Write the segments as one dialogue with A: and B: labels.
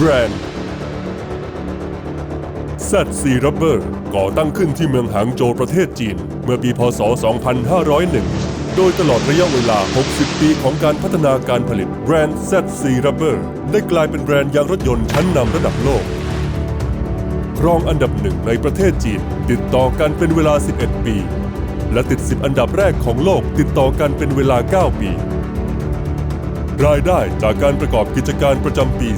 A: แบรนด์ ZC Rubber ก่อตั้งขึ้นที่เมืองหางโจวประเทศจีน เมื่อปีพศ 2501 โดยตลอดระยะเวลา 60 ปีของการพัฒนาการผลิตแบรนด์ ZC Rubber ได้กลายเป็นแบรนด์ยางรถยนต์ชั้นนำระดับโลก ครองอันดับหนึ่งในประเทศจีน ติดต่อกันเป็นเวลา 11 ปี และติด 10 อันดับแรกของโลกติดต่อกันเป็นเวลา 9 ปี รายได้จากการประกอบกิจการประจำปี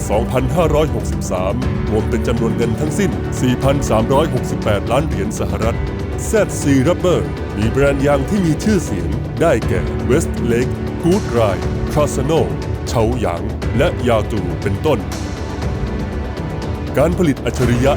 A: 2563 รวมเป็นจำนวนเงินทั้งสิ้น 4,368 ล้านเหรียญสหรัฐ ZC Rubber มีแบรนด์ยางที่มีชื่อเสียง ได้แก่ Westlake, Goodride, Trasano, เฉาหยาง และยาตูเป็นต้น การผลิตอัจฉริยะ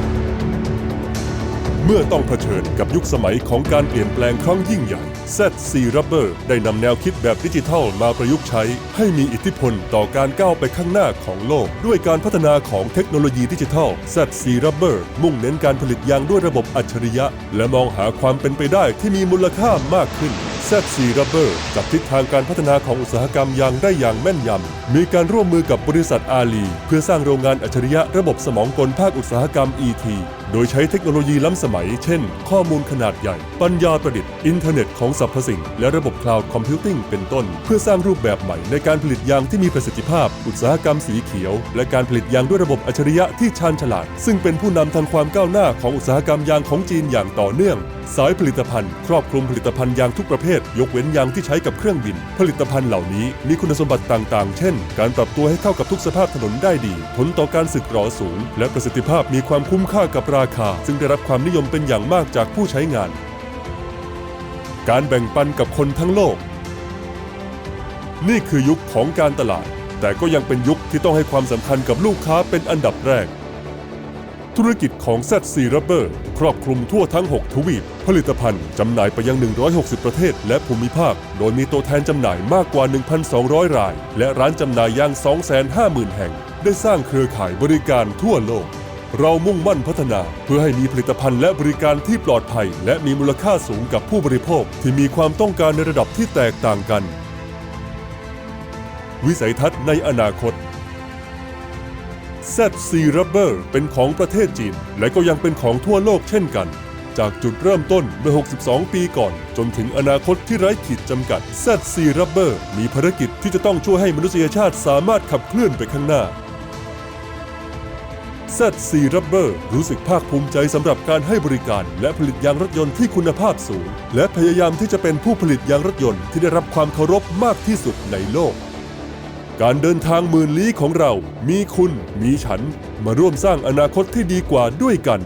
A: เมื่อต้องเผชิญกับยุคสมัยของการเปลี่ยนแปลงครั้งยิ่งใหญ่ ZC Rubber ได้นำแนวคิดแบบดิจิทัลมาประยุกต์ใช้ ให้มีอิทธิพลต่อการก้าวไปข้างหน้าของโลก ด้วยการพัฒนาของเทคโนโลยีดิจิทัล ZC Rubber มุ่งเน้นการผลิตยางด้วยระบบอัจฉริยะ และมองหาความเป็นไปได้ที่มีมูลค่ามากขึ้น ZC Rubber จับทิศทางการพัฒนาของอุตสาหกรรมยางได้อย่างแม่นยำ มีการร่วมมือกับบริษัทอาลี เพื่อสร้างโรงงานอัจฉริยะระบบสมองกลภาคอุตสาหกรรม ET โดยใช้เทคโนโลยีล้ำสมัย เช่น ข้อมูลขนาดใหญ่ ปัญญาประดิษฐ์อินเทอร์เน็ตของสรรพสิ่ง และระบบคลาวด์คอมพิวติ้งเป็นต้น เพื่อสร้างรูปแบบใหม่ในการผลิตยางที่มีประสิทธิภาพ อุตสาหกรรมสีเขียว และการผลิตยางด้วยระบบอัจฉริยะที่ชาญฉลาด ซึ่งเป็นผู้นำทางความก้าวหน้าของอุตสาหกรรมยางของจีนอย่างต่อเนื่อง สายผลิตภัณฑ์ ครอบคลุมผลิตภัณฑ์ยางทุกประเภท ยกเว้นยางที่ใช้กับเครื่องบิน ผลิตภัณฑ์เหล่านี้มีคุณสมบัติต่างๆ เช่น การปรับตัวให้เข้ากับทุกสภาพถนนได้ดีทนต่อการสึกหรอสูง และประสิทธิภาพมีความคุ้มค่ากับราคาซึ่งได้รับความนิยมเป็นอย่างมากจากผู้ใช้งาน การแบ่งปันกับคนทั้งโลก นี่คือยุคของการตลาด แต่ก็ยังเป็นยุคที่ต้องให้ความสำคัญกับลูกค้าเป็นอันดับแรก ธุรกิจของ ZC Rubber ครอบคลุมทั่วทั้ง 6 ทวีป ผลิตภัณฑ์จำหน่ายไปยัง 160 ประเทศและภูมิภาค โดยมีตัวแทนจำหน่ายมากกว่า 1,200 ราย และร้านจำหน่ายย่าง 250,000 แห่ง ได้สร้างเครือข่ายบริการทั่วโลก เรามุ่งมั่นพัฒนา เพื่อให้มีผลิตภัณฑ์และบริการที่ปลอดภัย และมีมูลค่าสูงกับผู้บริโภคที่มีความต้องการในระดับที่แตกต่างกัน วิสัยทัศน์ในอนาคต ZC Rubber เป็นของประเทศจีน และก็ยังเป็นของทั่วโลกเช่นกัน จากจุดเริ่มต้นเมื่อ 62 ปีก่อน จนถึงอนาคตที่ไร้ขีดจำกัด ZC Rubber มีภารกิจที่จะต้องช่วยให้มนุษยชาติสามารถขับเคลื่อนไปข้างหน้า ZC Rubber รู้สึกภาคภูมิใจสำหรับการให้บริการ และผลิตยางรถยนต์ที่คุณภาพสูง และพยายามที่จะเป็นผู้ผลิตยางรถยนต์ที่ได้รับความเคารพมากที่สุดในโลก การเดินทางหมื่นลี้ของเรา มีคุณ มีฉัน มาร่วมสร้างอนาคตที่ดีกว่าด้วยกัน